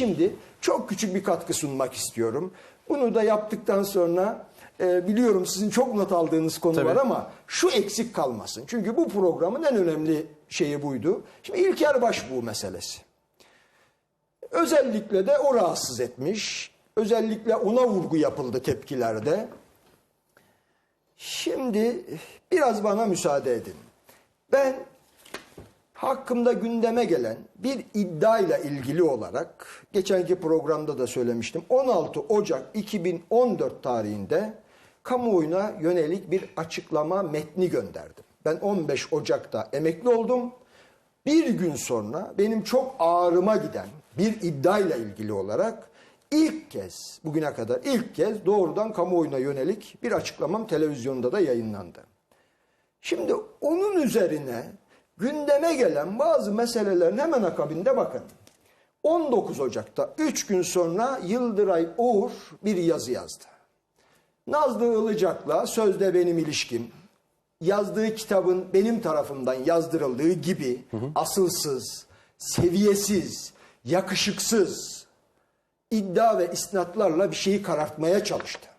şimdi çok küçük bir katkı sunmak istiyorum. Bunu da yaptıktan sonra e, biliyorum sizin çok not aldığınız konu Tabii. var ama şu eksik kalmasın. Çünkü bu programın en önemli şeyi buydu. Şimdi İlker Başbuğ meselesi. Özellikle de o rahatsız etmiş. Özellikle ona vurgu yapıldı tepkilerde. Şimdi biraz bana müsaade edin. Ben hakkımda gündeme gelen bir iddiayla ilgili olarak geçenki programda da söylemiştim. 16 Ocak 2014 tarihinde kamuoyuna yönelik bir açıklama metni gönderdim. Ben 15 Ocak'ta emekli oldum. Bir gün sonra benim çok ağrıma giden bir iddiayla ilgili olarak ilk kez bugüne kadar ilk kez doğrudan kamuoyuna yönelik bir açıklamam televizyonda da yayınlandı. Şimdi onun üzerine gündeme gelen bazı meselelerin hemen akabinde bakın. 19 Ocak'ta 3 gün sonra Yıldıray Uğur bir yazı yazdı. Nazlı Ilıcak'la sözde benim ilişkim yazdığı kitabın benim tarafımdan yazdırıldığı gibi asılsız, seviyesiz, yakışıksız iddia ve isnatlarla bir şeyi karartmaya çalıştı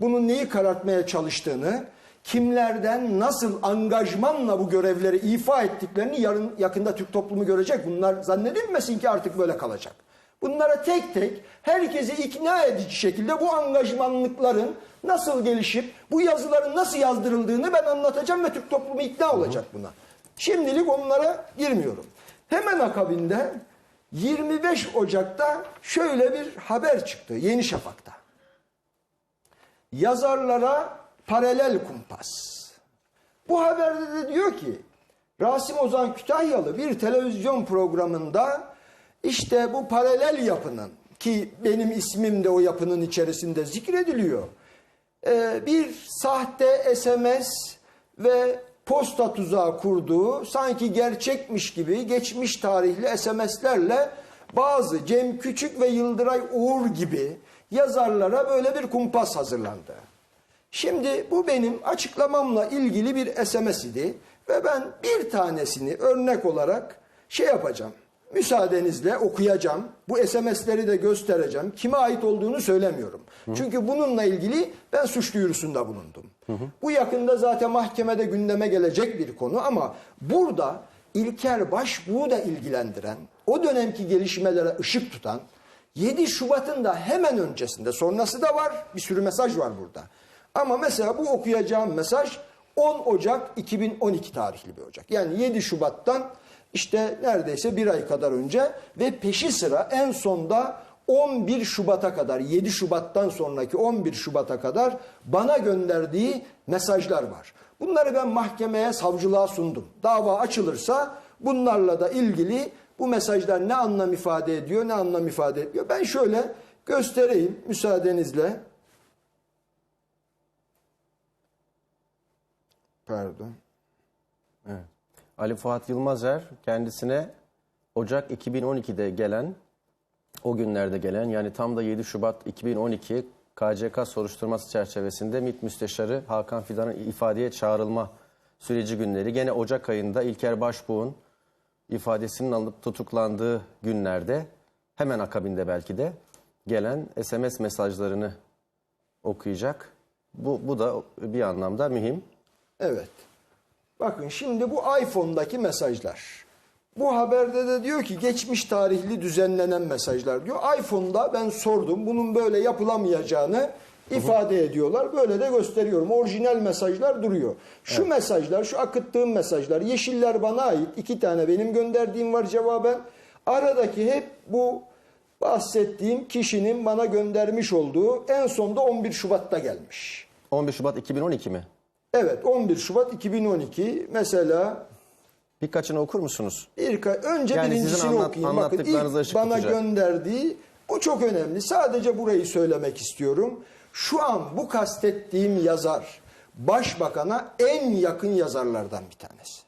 bunun neyi karartmaya çalıştığını, kimlerden nasıl angajmanla bu görevleri ifa ettiklerini yarın yakında Türk toplumu görecek. Bunlar zannedilmesin ki artık böyle kalacak. Bunlara tek tek herkesi ikna edici şekilde bu angajmanlıkların nasıl gelişip bu yazıların nasıl yazdırıldığını ben anlatacağım ve Türk toplumu ikna olacak buna. Şimdilik onlara girmiyorum. Hemen akabinde 25 Ocak'ta şöyle bir haber çıktı Yeni Şafak'ta yazarlara paralel kumpas. Bu haberde de diyor ki Rasim Ozan Kütahyalı bir televizyon programında işte bu paralel yapının ki benim ismim de o yapının içerisinde zikrediliyor. Ee, bir sahte SMS ve posta tuzağı kurduğu sanki gerçekmiş gibi geçmiş tarihli SMS'lerle bazı Cem Küçük ve Yıldıray Uğur gibi yazarlara böyle bir kumpas hazırlandı. Şimdi bu benim açıklamamla ilgili bir SMS idi ve ben bir tanesini örnek olarak şey yapacağım. Müsaadenizle okuyacağım. Bu SMS'leri de göstereceğim. Kime ait olduğunu söylemiyorum. Çünkü bununla ilgili ben suç duyurusunda bulundum. Bu yakında zaten mahkemede gündeme gelecek bir konu ama burada İlker Başbuğ'u da ilgilendiren, o dönemki gelişmelere ışık tutan 7 Şubat'ın da hemen öncesinde sonrası da var. Bir sürü mesaj var burada. Ama mesela bu okuyacağım mesaj 10 Ocak 2012 tarihli bir Ocak. Yani 7 Şubat'tan işte neredeyse bir ay kadar önce ve peşi sıra en sonda 11 Şubat'a kadar 7 Şubat'tan sonraki 11 Şubat'a kadar bana gönderdiği mesajlar var. Bunları ben mahkemeye, savcılığa sundum. Dava açılırsa bunlarla da ilgili bu mesajlar ne anlam ifade ediyor, ne anlam ifade ediyor. Ben şöyle göstereyim müsaadenizle. Pardon. Ali Fuat Yılmazer kendisine Ocak 2012'de gelen, o günlerde gelen yani tam da 7 Şubat 2012 KCK soruşturması çerçevesinde MİT Müsteşarı Hakan Fidan'ın ifadeye çağrılma süreci günleri. Gene Ocak ayında İlker Başbuğ'un ifadesinin alıp tutuklandığı günlerde hemen akabinde belki de gelen SMS mesajlarını okuyacak. Bu, bu da bir anlamda mühim. Evet. Bakın şimdi bu iPhone'daki mesajlar. Bu haberde de diyor ki geçmiş tarihli düzenlenen mesajlar diyor. iPhone'da ben sordum bunun böyle yapılamayacağını ifade ediyorlar. Böyle de gösteriyorum. Orijinal mesajlar duruyor. Şu mesajlar, şu akıttığım mesajlar, yeşiller bana ait. iki tane benim gönderdiğim var cevaben. Aradaki hep bu bahsettiğim kişinin bana göndermiş olduğu en sonda 11 Şubat'ta gelmiş. 11 Şubat 2012 mi? Evet 11 Şubat 2012 mesela Birkaçını okur musunuz? bir önce Yani birincisini sizin anlat- okuyayım. Bakın anlattıklarınıza ilk ışık bana tutacak. gönderdiği bu çok önemli. Sadece burayı söylemek istiyorum. Şu an bu kastettiğim yazar başbakana en yakın yazarlardan bir tanesi.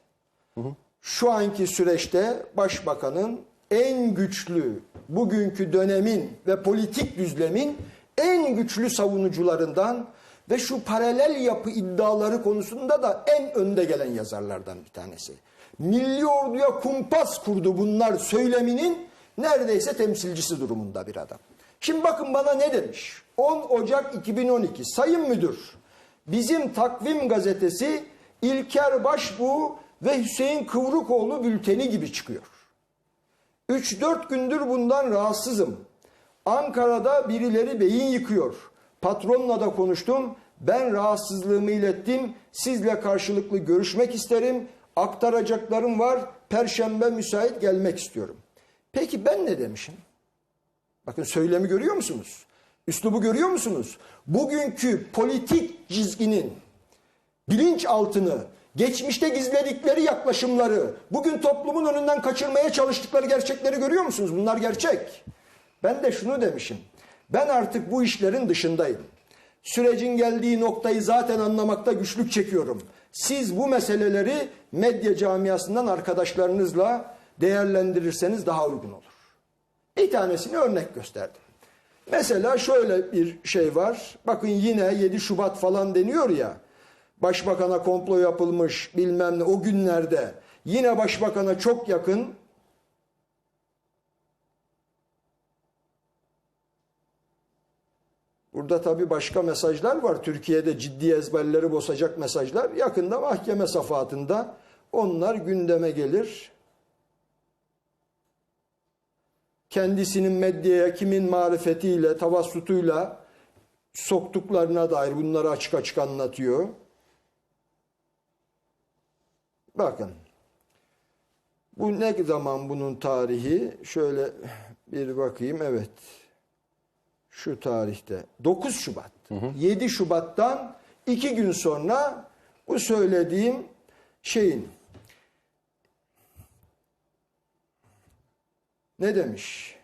Şu anki süreçte başbakanın en güçlü, bugünkü dönemin ve politik düzlemin en güçlü savunucularından ve şu paralel yapı iddiaları konusunda da en önde gelen yazarlardan bir tanesi. Milli orduya kumpas kurdu bunlar söyleminin neredeyse temsilcisi durumunda bir adam. Şimdi bakın bana ne demiş? 10 Ocak 2012 Sayın Müdür bizim takvim gazetesi İlker Başbuğ ve Hüseyin Kıvrıkoğlu bülteni gibi çıkıyor. 3-4 gündür bundan rahatsızım. Ankara'da birileri beyin yıkıyor. Patronla da konuştum. Ben rahatsızlığımı ilettim. Sizle karşılıklı görüşmek isterim. Aktaracaklarım var. Perşembe müsait gelmek istiyorum. Peki ben ne demişim? Bakın söylemi görüyor musunuz? Üslubu görüyor musunuz? Bugünkü politik çizginin bilinçaltını, geçmişte gizledikleri yaklaşımları, bugün toplumun önünden kaçırmaya çalıştıkları gerçekleri görüyor musunuz? Bunlar gerçek. Ben de şunu demişim. Ben artık bu işlerin dışındayım. Sürecin geldiği noktayı zaten anlamakta güçlük çekiyorum. Siz bu meseleleri medya camiasından arkadaşlarınızla değerlendirirseniz daha uygun olur. Bir tanesini örnek gösterdim. Mesela şöyle bir şey var. Bakın yine 7 Şubat falan deniyor ya. Başbakana komplo yapılmış bilmem ne o günlerde. Yine başbakana çok yakın Burada tabii başka mesajlar var. Türkiye'de ciddi ezberleri bozacak mesajlar. Yakında mahkeme safahatında onlar gündeme gelir. Kendisinin medyaya kimin marifetiyle, tavassutuyla soktuklarına dair bunları açık açık anlatıyor. Bakın. Bu ne zaman bunun tarihi? Şöyle bir bakayım. Evet şu tarihte 9 Şubat. 7 Şubat'tan iki gün sonra bu söylediğim şeyin ne demiş?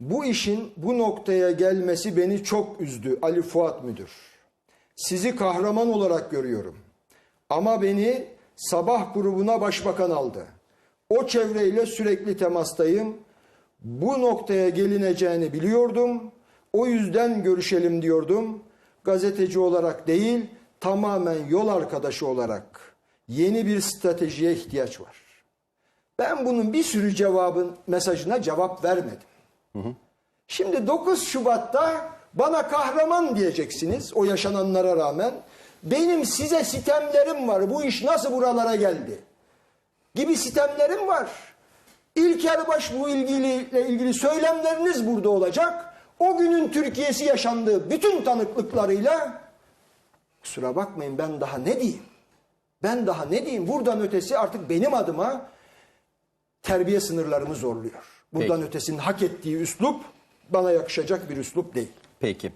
Bu işin bu noktaya gelmesi beni çok üzdü Ali Fuat Müdür. Sizi kahraman olarak görüyorum. Ama beni sabah grubuna başbakan aldı. O çevreyle sürekli temastayım. Bu noktaya gelineceğini biliyordum. O yüzden görüşelim diyordum. Gazeteci olarak değil, tamamen yol arkadaşı olarak yeni bir stratejiye ihtiyaç var. Ben bunun bir sürü cevabın mesajına cevap vermedim. Şimdi 9 Şubat'ta bana kahraman diyeceksiniz o yaşananlara rağmen. Benim size sitemlerim var. Bu iş nasıl buralara geldi? Gibi sitemlerim var. İlker Baş bu ilgiliyle ilgili söylemleriniz burada olacak. O günün Türkiye'si yaşandığı bütün tanıklıklarıyla kusura bakmayın ben daha ne diyeyim? Ben daha ne diyeyim? Buradan ötesi artık benim adıma terbiye sınırlarımı zorluyor. Buradan Peki. ötesinin hak ettiği üslup bana yakışacak bir üslup değil. Peki.